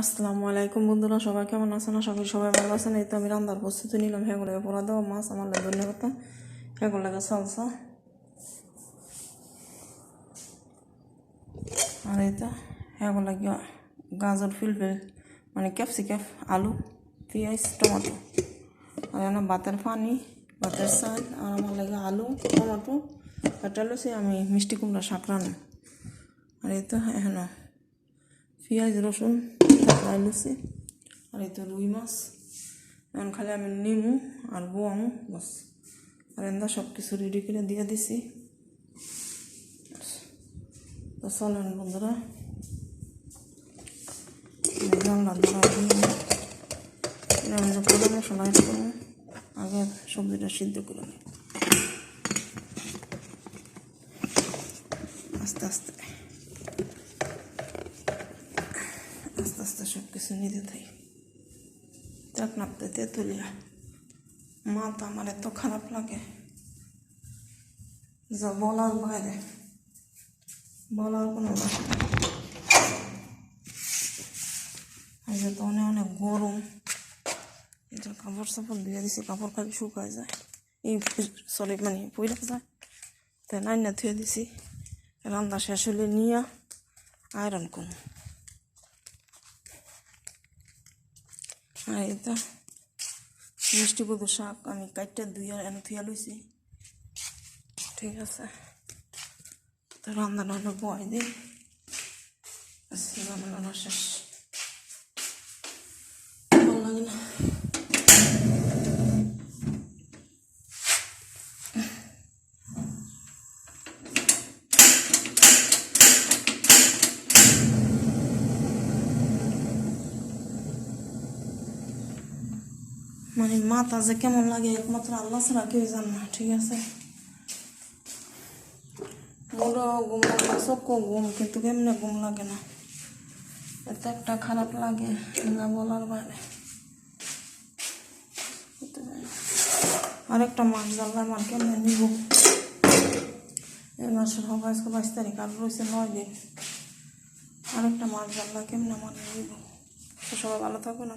আসসালামু আলাইকুম বন্ধুরা, সবাই কেমন আছেন? আশা করি সবাই ভালো আছেন। এই তো আমি রান্নার প্রস্তুতি নিলাম। হেগুলো পোড়া দেওয়া, মাছ আমার লাগে ধন্যবাদ হেগুলো লাগে সালসা। আর এই তো হেগুলো লাগে গাজর, ফিলফিল মানে ক্যাপসিকাপ আলু, পেঁয়াজ, টমেটো। আর এখানে ভাতের পানি, ভাতের চাল আর আমার লাগে আলু, টমেটো এটা লসে আমি মিষ্টি কুমড়া শাক আর এই তো এখানে পেঁয়াজ, রসুন ফ্রাই লুচি আর এই তো রুই মাছ এখন খালি আমি নিমু আর বোয়ামু বাস আর এন্দা সব কিছু রেডি করে দিয়ে দিছি তো চলেন বন্ধুরা জানলা ধরা দিয়ে মশলা অ্যাড করব আগে সবজিটা সিদ্ধ করে নিই আস্তে আস্তে আস্তে সব কিছু নিতে থাকি চাক নাপতে তেঁতুলিয়া মাথা আমার এত খারাপ লাগে। যা বলার বাইরে। বলার কোনো আজকে তো অনেক অনেক গরম। এটা কাপড় সাপড় দিয়ে দিছি, কাপড় খালি শুকায় যায়। এই সরি মানে পইরা যায়। তাই না থুয়ে দিছি। রান্না শেষ হলে নিয়ে আয়রন করুন আর এই তো, মিষ্টি কদু শাক আমি কাইটটা ধুইয়া এনে ধুইয়া লইছি। ঠিক আছে। তো রান্না রান্না বয় দিই রান্না শেষ ভালো লাগে না মানে মাথা যে কেমন লাগে একমাত্র আল্লাহ ছাড়া কেউ জান না, ঠিক আছে? মুডও ঘুম লাগে চোখও ঘুম, কিন্তু কেমনে ঘুম লাগে না? এত একটা খারাপ লাগে, না বলার বাইরে। আরেকটা মাছ জ্বালা আমার কেমনে নিব? এই মাসের হোক বাইশ তারিখ, আর রয়েছে নয় দিন। আরেকটা মাছ জ্বালা কেমনে আমার নিব? সবাই ভালো থাকো না